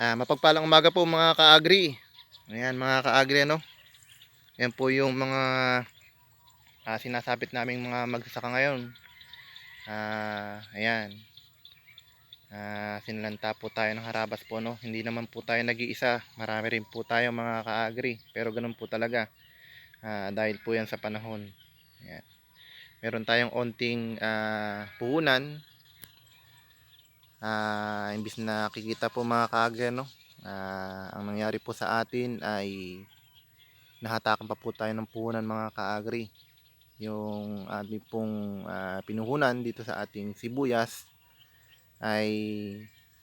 Ah, mapagpalang umaga po mga ka-agri. Ayan mga ka-agri ano. Yan po yung mga ah, sinasapit naming mga magsasaka ngayon. Ah, ayan. Ah, sinalanta po tayo ng harabas po no. Hindi naman po tayo nag-iisa. Marami rin po tayo mga ka-agri. Pero ganun po talaga. Ah, dahil po yan sa panahon. Ayan. Meron tayong onting ah, puhunan ah imbis na kikita po mga kaagre no? Ah, ang nangyari po sa atin ay nahatakan pa po tayo ng puhunan mga kaagri. Yung ating pong ah, pinuhunan dito sa ating sibuyas ay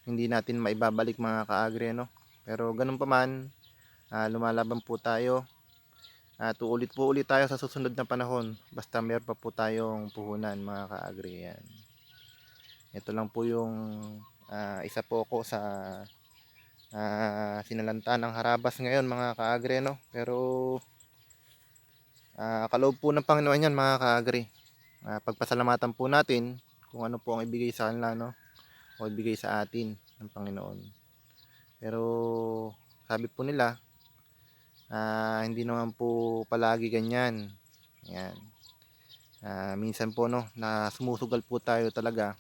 hindi natin maibabalik mga kaagre no? Pero ganun pa man ah, lumalaban po tayo. At uulit po ulit tayo sa susunod na panahon. Basta meron pa po tayong puhunan mga kaagri yan ito lang po yung ah, isa po ako sa ah, sinalanta ng harabas ngayon mga kaagre no. Pero ah, kaloob po ng Panginoon yan mga kaagre. Ah, pagpasalamatan po natin kung ano po ang ibigay sa kanila no o ibigay sa atin ng Panginoon. Pero sabi po nila ah, hindi naman po palagi ganyan. Yan. Ah, minsan po no na sumusugal po tayo talaga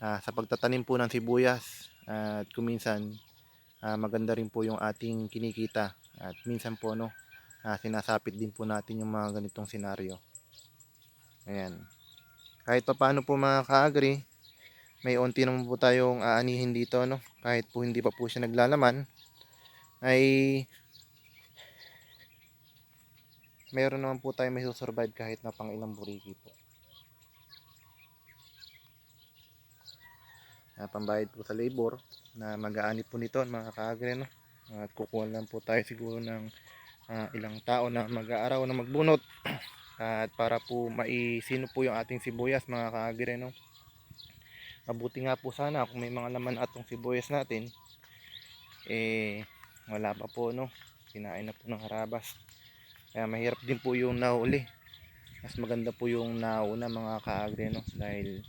ah, sa pagtatanim po ng sibuyas at kuminsan ah, maganda rin po yung ating kinikita. At minsan po no ah, sinasapit din po natin yung mga ganitong senaryo. Ayan. Kahit pa paano po mga kaagri may unti naman po tayong aanihin dito no kahit po hindi pa po siya naglalaman ay meron naman po tayo may susurvive kahit na pang ilang buriki po uh, pambayad po sa labor na mag-aani po nito mga kaagre no? At kukuha lang po tayo siguro ng ah, ilang tao na mag-aaraw na magbunot. At para po maisino po yung ating sibuyas mga kaagre no? Mabuti nga po sana kung may mga laman atong sibuyas natin eh wala pa po no? Kinain na po ng harabas. Kaya mahirap din po yung nahuli. Mas maganda po yung nauna mga kaagre no? Dahil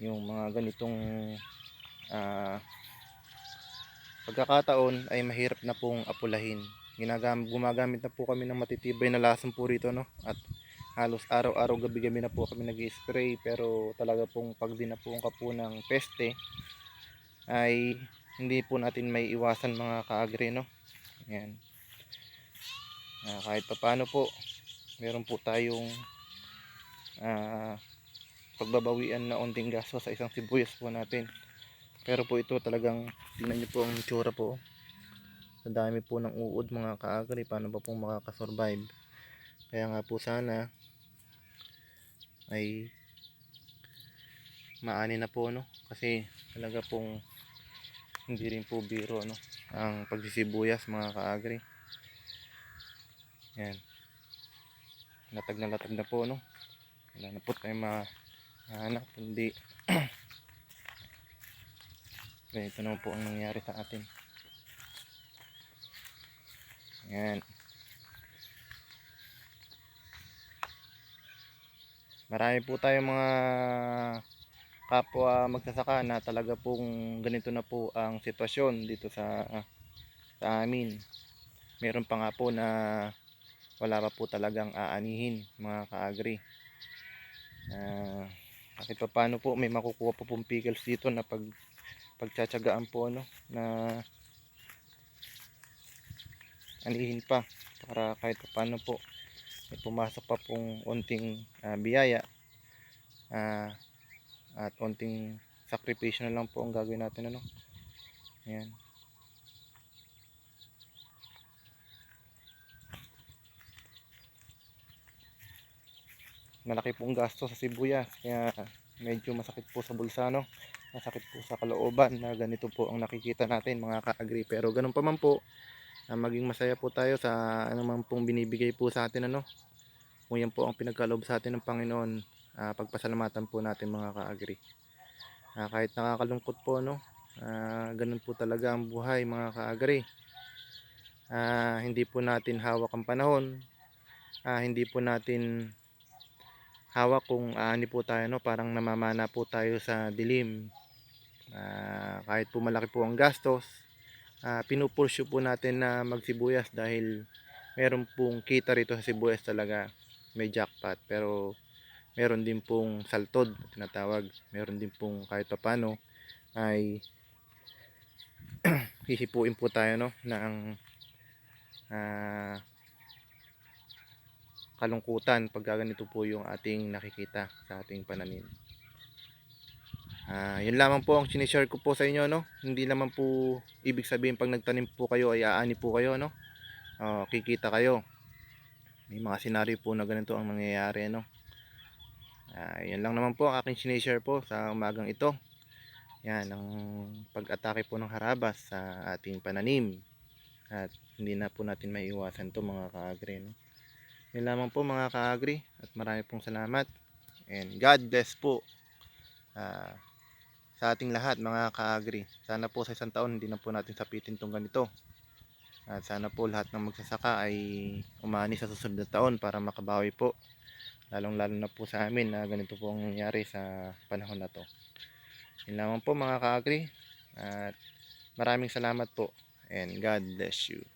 yung mga ganitong ah, pagkakataon ay mahirap na pong apulahin. Ginagam gumagamit na po kami ng matitibay na lason po rito no at halos araw-araw gabi-gabi na po kami nag-spray pero talaga pong pag dinapuan ka po ng peste ay hindi po natin may iwasan mga kaagre no. Ayan. Ah, kahit pa paano po meron po tayong ah, pagbabawian na onting gasto sa isang sibuyas po natin. Pero po ito talagang tingnan nyo po ang itsura po. Sa dami po ng uod mga kaagri paano pa pong makakasurvive? Kaya nga po sana ay maani na po no? Kasi talaga pong hindi rin po biro no? Ang pagsisibuyas mga kaagri. Yan. Latag na latag na po no? Wala na po tayo ma anak kundi ganito naman po ang nangyari sa atin. Yan marami po tayong mga kapwa magsasaka na talaga pong ganito na po ang sitwasyon dito sa sa amin. Meron pa nga po na wala pa po talagang aanihin mga kaagri. Ah kahit pa paano po may makukuha po pong pickles dito na pag pagtsatsagaan po no na anihin pa para kahit pa paano po may pumasok pa pong unting ah, biyaya. Ah, at unting sakripisyo na lang po ang gagawin natin ano. Ayan malaki pong gasto sa sibuyas kaya medyo masakit po sa bulsa no? Masakit po sa kalooban na ganito po ang nakikita natin mga ka-agri. Pero ganun pa man po ah, maging masaya po tayo sa anumang pong binibigay po sa atin ano? Kung yan po ang pinagkaloob sa atin ng Panginoon ah, pagpasalamatan po natin mga ka-agri. Ah, kahit nakakalungkot po no? Ah, ganun po talaga ang buhay mga ka-agri. Ah, hindi po natin hawak ang panahon. Ah, hindi po natin hawak kung aani po tayo no? Parang namamana po tayo sa dilim. Ah, kahit po malaki po ang gastos uh, pinupursue po natin na magsibuyas dahil meron pong kita rito sa sibuyas talaga. May jackpot pero meron din pong saltod na tinatawag. Meron din pong kahit pa paano ay hihipuin po tayo no? Ng ah, kalungkutan pag ganito po yung ating nakikita sa ating pananim Ah, yun lamang po ang sinishare ko po sa inyo no. Hindi naman po ibig sabihin pag nagtanim po kayo ay aani po kayo no. Oh, kikita kayo. May mga senaryo po na ganito ang nangyayari no. Ah, yan lang naman po ang aking sinishare po sa umagang ito. Yan ang pag-atake po ng harabas sa ating pananim. At hindi na po natin maiiwasan to mga kaagri no. Yan lamang po mga kaagri at marami pong salamat. And God bless po. Ah, sa ating lahat mga kaagri. Sana po sa isang taon hindi na po natin sapitin tong ganito. At sana po lahat ng magsasaka ay umani sa susunod na taon para makabawi po. Lalong lalo na po sa amin na ganito po ang nangyari sa panahon na to. Yun lamang po mga kaagri. At maraming salamat po. And God bless you.